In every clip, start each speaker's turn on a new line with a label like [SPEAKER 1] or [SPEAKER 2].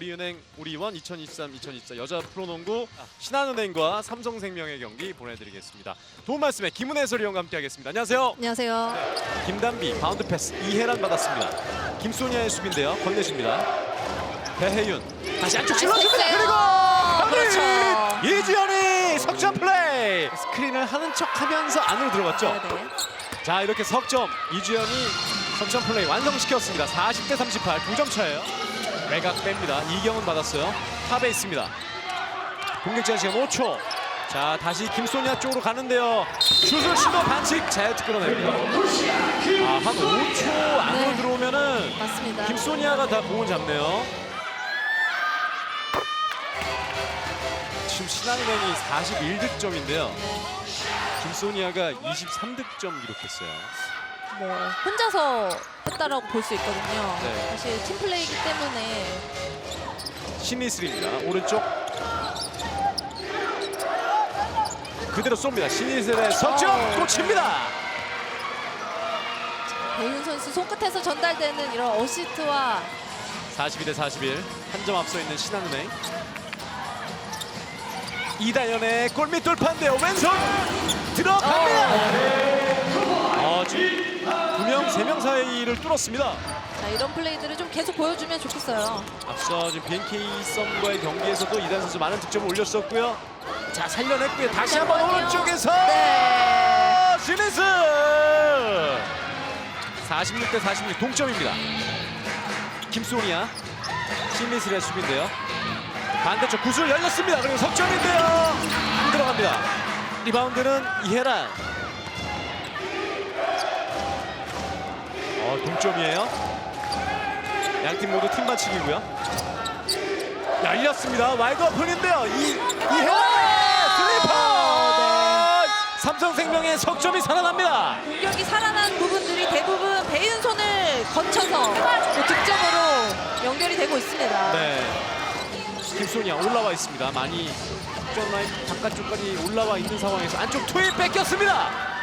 [SPEAKER 1] 우리은행 우리원 2023-2024 여자 프로농구 신한은행과 삼성생명의 경기 보내드리겠습니다. 도움 말씀에 김은혜 해설위원과 함께하겠습니다. 안녕하세요.
[SPEAKER 2] 안녕하세요.
[SPEAKER 1] 김단비 바운드 패스 이해란 받았습니다. 김소니아의 수비인데요. 건네줍니다. 배혜윤 다시 안쪽 찔러줍니다. 그리고
[SPEAKER 2] 그렇죠.
[SPEAKER 1] 마무리! 이지연이 석점 플레이 스크린을 하는 척하면서 안으로 들어갔죠.
[SPEAKER 2] 네 네.
[SPEAKER 1] 자 이렇게 석점 이주연이 석점 플레이 완성시켰습니다 40 대 38 두 점 차예요 외곽 뺍니다. 이경은 받았어요. 탑에 있습니다. 공격 제한 시간 5초. 자 다시 김소니아 쪽으로 가는데요. 슛을 시도 반칙 자유투 끌어냅니다. 아 한 5초 안으로
[SPEAKER 2] 네.
[SPEAKER 1] 들어오면은
[SPEAKER 2] 맞습니다.
[SPEAKER 1] 김소니아가 다 공을 잡네요. 지금 신한은행이 41득점인데요. 김소니아가 23득점 기록했어요
[SPEAKER 2] 뭐 혼자서 했다라고 볼 수 있거든요.
[SPEAKER 1] 네.
[SPEAKER 2] 사실 팀 플레이이기 때문에
[SPEAKER 1] 신이슬입니다. 오른쪽 그대로 쏩니다. 신이슬의 석점
[SPEAKER 2] 어.
[SPEAKER 1] 꽂힙니다.
[SPEAKER 2] 배윤 선수 손끝에서 전달되는 이런 어시스트와
[SPEAKER 1] 42 대 41 한 점 앞서 있는 신한은행 이다연의 골밑 돌파인데요. 왼손 들어갑니다. 어, 지금 두 명 세 명 사이를 뚫었습니다.
[SPEAKER 2] 자, 이런 플레이들을 좀 계속 보여주면 좋겠어요.
[SPEAKER 1] 앞서 지금 BNK 썸과의 경기에서도 이단 선수 많은 득점을 올렸었고요. 자 살려냈고요. 다시 한번
[SPEAKER 2] 잠깐만요.
[SPEAKER 1] 오른쪽에서
[SPEAKER 2] 네.
[SPEAKER 1] 스미스 46대 46 동점입니다. 김소니아 스미스의 수비인데요. 반대쪽 구슬 열렸습니다. 그리고 석점인데요. 안 들어갑니다. 리바운드는 이해란. 동점이에요. 양팀 모두 팀 반칙이고요. 열렸습니다. 와이드 오픈인데요. 이 이해란 슬리퍼. 삼성생명의 석점이 살아납니다.
[SPEAKER 2] 공격이 살아난 부분들이 대부분 배윤 손을 거쳐서 그 득점으로 연결이 되고 있습니다.
[SPEAKER 1] 네. 김소니아 올라와 있습니다. 많이 득점 라인 바깥쪽까지 올라와 있는 상황에서 안쪽 투입 뺏겼습니다.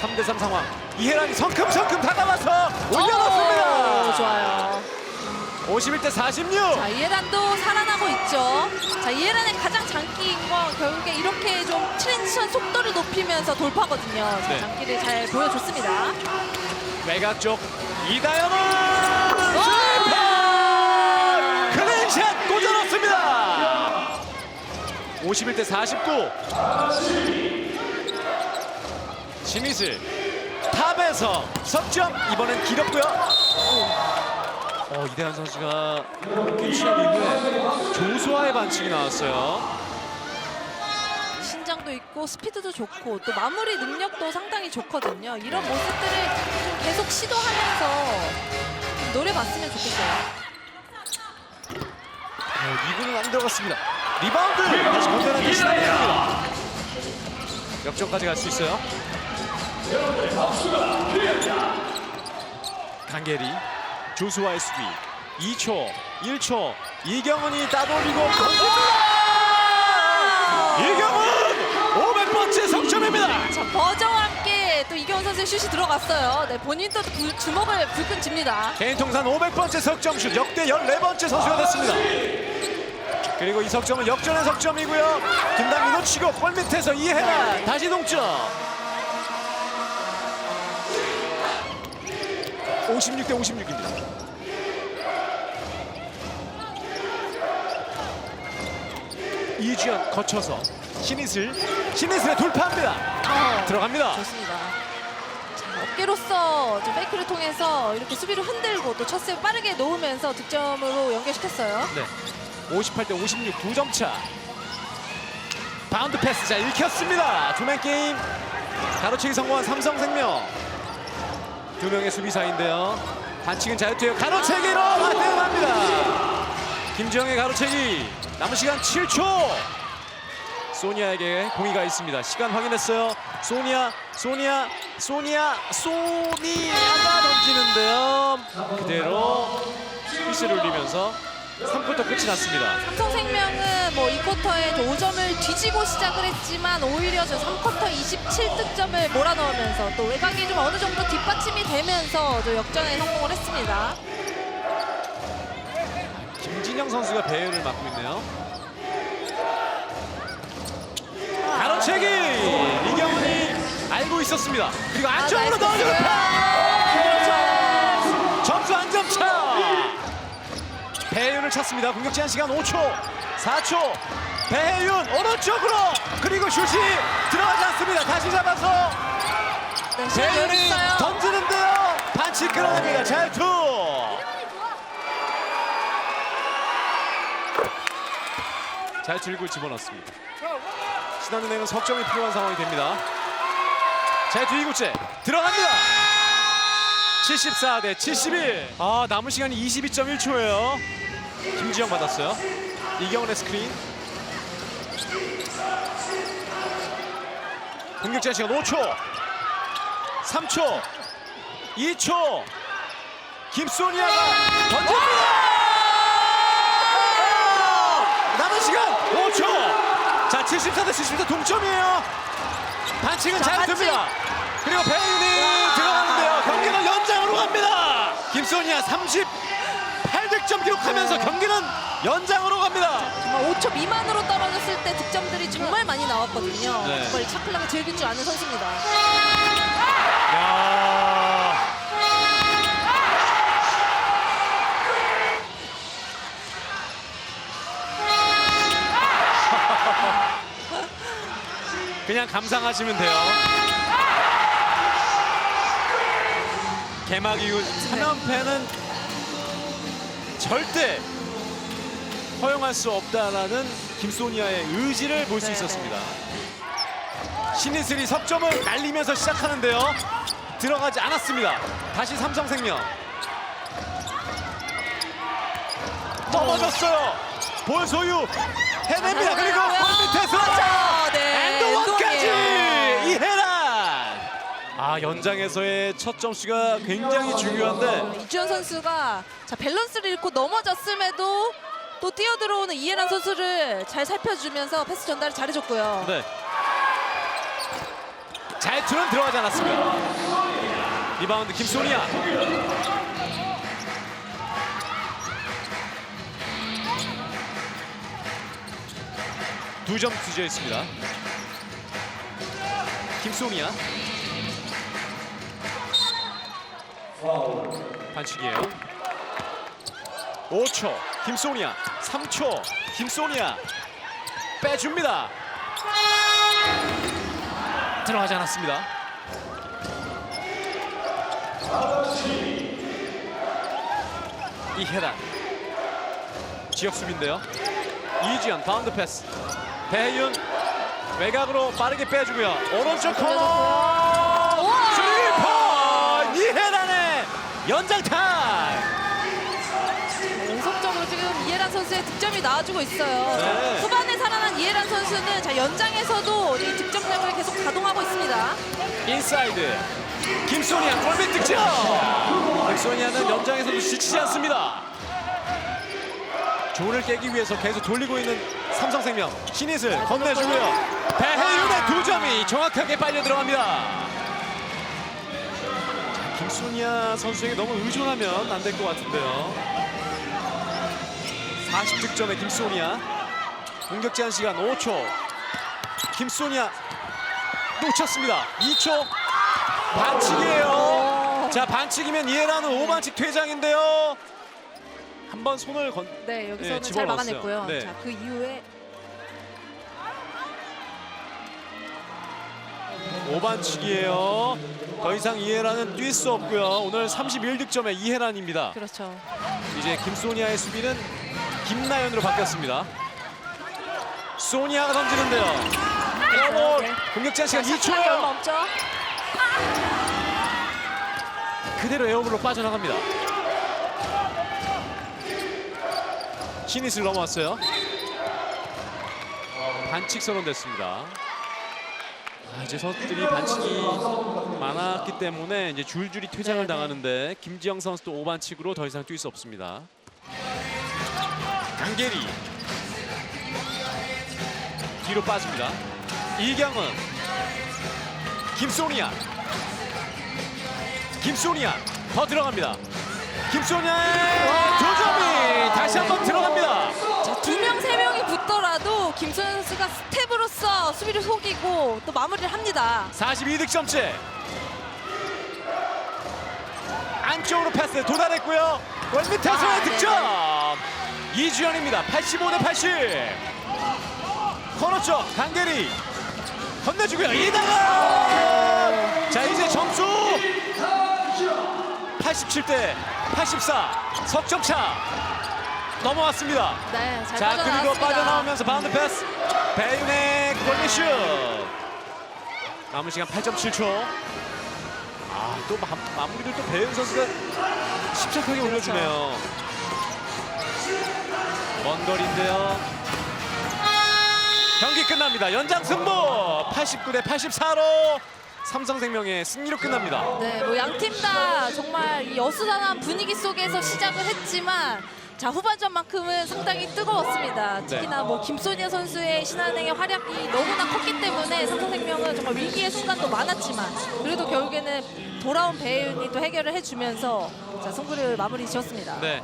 [SPEAKER 1] 3대 3 상황. 이해란이 성큼성큼 다가와서 올려놓습니다.
[SPEAKER 2] 오, 좋아요.
[SPEAKER 1] 51대 46.
[SPEAKER 2] 자, 이해란도 살아나고 있죠. 자, 이해란의 가장 장기인 건 결국에 이렇게 좀 트랜지션 속도를 높이면서 돌파거든요. 자,
[SPEAKER 1] 네.
[SPEAKER 2] 장기를 잘 보여줬습니다.
[SPEAKER 1] 외곽 쪽 이다영은
[SPEAKER 2] 와!
[SPEAKER 1] 슬리퍼 클린샷 꽂아놓습니다. 51대 49. 신이슬 탑에서 석점 이번엔 길었고요. 어 이대한 선수가 퀸시한 이후에 조수아의 반칙이 나왔어요.
[SPEAKER 2] 신장도 있고 스피드도 좋고 또 마무리 능력도 상당히 좋거든요. 이런 모습들을 좀 계속 시도하면서 좀 노려봤으면 좋겠어요.
[SPEAKER 1] 어, 리그는 안 들어갔습니다. 리바운드 다시 건전하게 시작합니다. 역전까지 갈 수 있어요. 강계리 조수와의 수비 2초 1초 이경은이 따돌리고 던집니다. 이경은 500번째 석점입니다.
[SPEAKER 2] 자, 버저와 함께 또 이경훈 선수의 슛이 들어갔어요. 네, 본인도 부- 주먹을 불끈 칩니다.
[SPEAKER 1] 개인 통산 500번째 석점슛 역대 14번째 선수가 됐습니다. 그리고 이 석점은 역전의 석점이고요. 김단비 놓치고 골 밑에서 이해라 다시 동점. 56대 56입니다. 이주연 거쳐서 신이슬 신이슬의 돌파합니다.
[SPEAKER 2] 어,
[SPEAKER 1] 들어갑니다.
[SPEAKER 2] 좋습니다. 자, 어깨로서 좀 페이크를 통해서 이렇게 수비를 흔들고 또 첫세 빠르게 놓으면서 득점으로 연결시켰어요.
[SPEAKER 1] 네. 58 대 56 두 점 차. 바운드 패스 자 읽혔습니다. 투맨 게임 가로채기 성공한 삼성생명. 두 명의 수비 사이인데요. 반칙은 자유투예요. 가로채기로 맞대응합니다. 김지영의 가로채기 남은 시간 7초. 소니아에게 공이 가 있습니다. 시간 확인했어요. 소니아, 소니아, 소니아, 소니아가 던지는데요. 그대로 스피스를 올리면서 3쿼터 끝이 났습니다.
[SPEAKER 2] 삼성생명은 뭐이 쿼터에 5점을 뒤지고 시작을 했지만 오히려 저 3쿼터 27득점을 몰아넣으면서 또 외곽이 좀 어느 정도 뒷받침이 되면서 저 역전에 성공을 했습니다.
[SPEAKER 1] 김진영 선수가 배열을 맡고 있네요. 가로채기 이경훈이 알고 있었습니다. 그리고 안쪽으로 넣어주는
[SPEAKER 2] 패스.
[SPEAKER 1] 패스! 점수 한점 차. 배윤을 찾습니다. 공격 제한 시간 5초, 4초. 배윤 오른쪽으로 그리고 슛이 들어가지 않습니다. 다시 잡아서
[SPEAKER 2] 네,
[SPEAKER 1] 배윤이
[SPEAKER 2] 있어요.
[SPEAKER 1] 던지는데요. 반칙 끌어냅니다. 잘투. 잘 들고 집어넣습니다. 신한은행은 석점이 필요한 상황이 됩니다. 잘투 2구째 들어갑니다. 74 대 71. 아 남은 시간이 22.1초예요. 김지영 받았어요. 이경원의 스크린. 공격 제한 시간 5초. 3초. 2초. 김소니아가 던집니다. 남은 시간 5초. 자, 74 대 74 동점이에요. 반칙은
[SPEAKER 2] 자,
[SPEAKER 1] 잘 됩니다. 그리고 배윤이 들어가는데요. 경기는 연장으로 갑니다. 김소니아 38 득점 기록하면서 경기는 연장으로 갑니다.
[SPEAKER 2] 정말 5초 미만으로 떨어졌을 때 득점들이 정말 많이 나왔거든요.
[SPEAKER 1] 네.
[SPEAKER 2] 정말 이 차플랑을 즐길 줄 아는 선수입니다.
[SPEAKER 1] 야. 그냥 감상하시면 돼요. 개막 이후 3연패는 절대 허용할 수 없다라는 김소니아의 의지를 볼수
[SPEAKER 2] 네,
[SPEAKER 1] 있었습니다. 신이슬이 석점을 날리면서 시작하는데요. 들어가지 않았습니다. 다시 삼성생명. 넘어졌어요. 볼 소유 해냅니다.
[SPEAKER 2] 아
[SPEAKER 1] 연장에서의 첫 점수가 굉장히 중요한데
[SPEAKER 2] 이주현 선수가 자 밸런스를 잃고 넘어졌음에도 또 뛰어들어오는 이해란 선수를 잘 살펴주면서 패스 전달을 잘해줬고요.
[SPEAKER 1] 네. 잘 투는 들어가지 않았습니다. 리바운드 김소니아. 두점 뒤져 있습니다. 김소니아. 반칙이에요. 5초 김소니아 3초 김소니아 빼줍니다. 들어가지 않았습니다. 이혜란 지역 수비인데요. 이지연 바운드 패스. 배윤 외곽으로 빠르게 빼주고요. 오른쪽 코너
[SPEAKER 2] 우와!
[SPEAKER 1] 스리퍼 이혜란의 연장 타임.
[SPEAKER 2] 연속적으로 지금 이해란 선수의 득점이 나와주고 있어요. 자,
[SPEAKER 1] 네.
[SPEAKER 2] 후반에 살아난 이해란 선수는 자 연장에서도 이 득점력을 계속 가동하고 있습니다.
[SPEAKER 1] 인사이드 김소니아 골밑 득점 김소니아는 연장에서도 지치지 않습니다 존을 깨기 위해서 계속 돌리고 있는 삼성생명 신이슬 건네주고요 배혜윤의 두 점이 정확하게 빨려 들어갑니다 자, 김소니아 선수에게 너무 의존하면 안 될 것 같은데요 40득점의 김소니아 공격 제한 시간 5초 김소니아 놓쳤습니다. 2초 반칙이에요. 자 반칙이면 이해라는 5반칙 퇴장인데요. 한 번 손을 건.
[SPEAKER 2] 네 여기서는
[SPEAKER 1] 네,
[SPEAKER 2] 잘
[SPEAKER 1] 집어넣었어요.
[SPEAKER 2] 막아냈고요.
[SPEAKER 1] 네.
[SPEAKER 2] 자 그 이후에
[SPEAKER 1] 5반칙이에요. 더 이상 이해라는 뛸수 없고요. 오늘 31득점의 이해란입니다.
[SPEAKER 2] 그렇죠.
[SPEAKER 1] 이제 김소니아의 수비는 김나연으로 바뀌었습니다. 소니아가 던지는데요. 에어볼
[SPEAKER 2] 네.
[SPEAKER 1] 공격 제한 시간
[SPEAKER 2] 샷클락이 얼마
[SPEAKER 1] 2초요.
[SPEAKER 2] 없죠?
[SPEAKER 1] 그대로 에어볼로 빠져나갑니다. 시니스를 넘어왔어요. 반칙 선언됐습니다. 아, 이제 선수들이 반칙이 많았기 때문에 이제 줄줄이 퇴장을
[SPEAKER 2] 네, 네.
[SPEAKER 1] 당하는데 김지영 선수도 5반칙으로 더 이상 뛸 수 없습니다. 강계리 뒤로 빠집니다. 이경은 김소니아 김소니아 더 들어갑니다. 김소니아
[SPEAKER 2] 수비를 속이고 또 마무리를 합니다.
[SPEAKER 1] 42득점째. 안쪽으로 패스 도달했고요. 골밑에서의
[SPEAKER 2] 아,
[SPEAKER 1] 득점. 이주연입니다. 85 대 80. 코너 쪽 강대리 건네주고요. 이다가 자 이제 점수 87 대 84 석점차 넘어왔습니다.
[SPEAKER 2] 네, 잘
[SPEAKER 1] 자 그리고
[SPEAKER 2] 빠져나왔습니다.
[SPEAKER 1] 빠져나오면서 바운드 패스. 배윤의 골밑슛. 남은 시간 8.7초. 아또 마무리를 또 배윤 선수가 침착하게 올려주네요. 먼 거리인데요. 경기 끝납니다. 연장 승부. 89 대 84로 삼성생명의 승리로 끝납니다.
[SPEAKER 2] 네, 뭐 양 팀 다 정말 이 어수선한 분위기 속에서 시작을 했지만 자 후반전만큼은 상당히 뜨거웠습니다. 특히나 뭐 김소니아 선수의 신한행의 활약이 너무나 컸기 때문에 삼성생명은 정말 위기의 순간도 많았지만 그래도 결국에는 돌아온 배윤이 또 해결을 해주면서 자 승부를 마무리 지었습니다.
[SPEAKER 1] 네.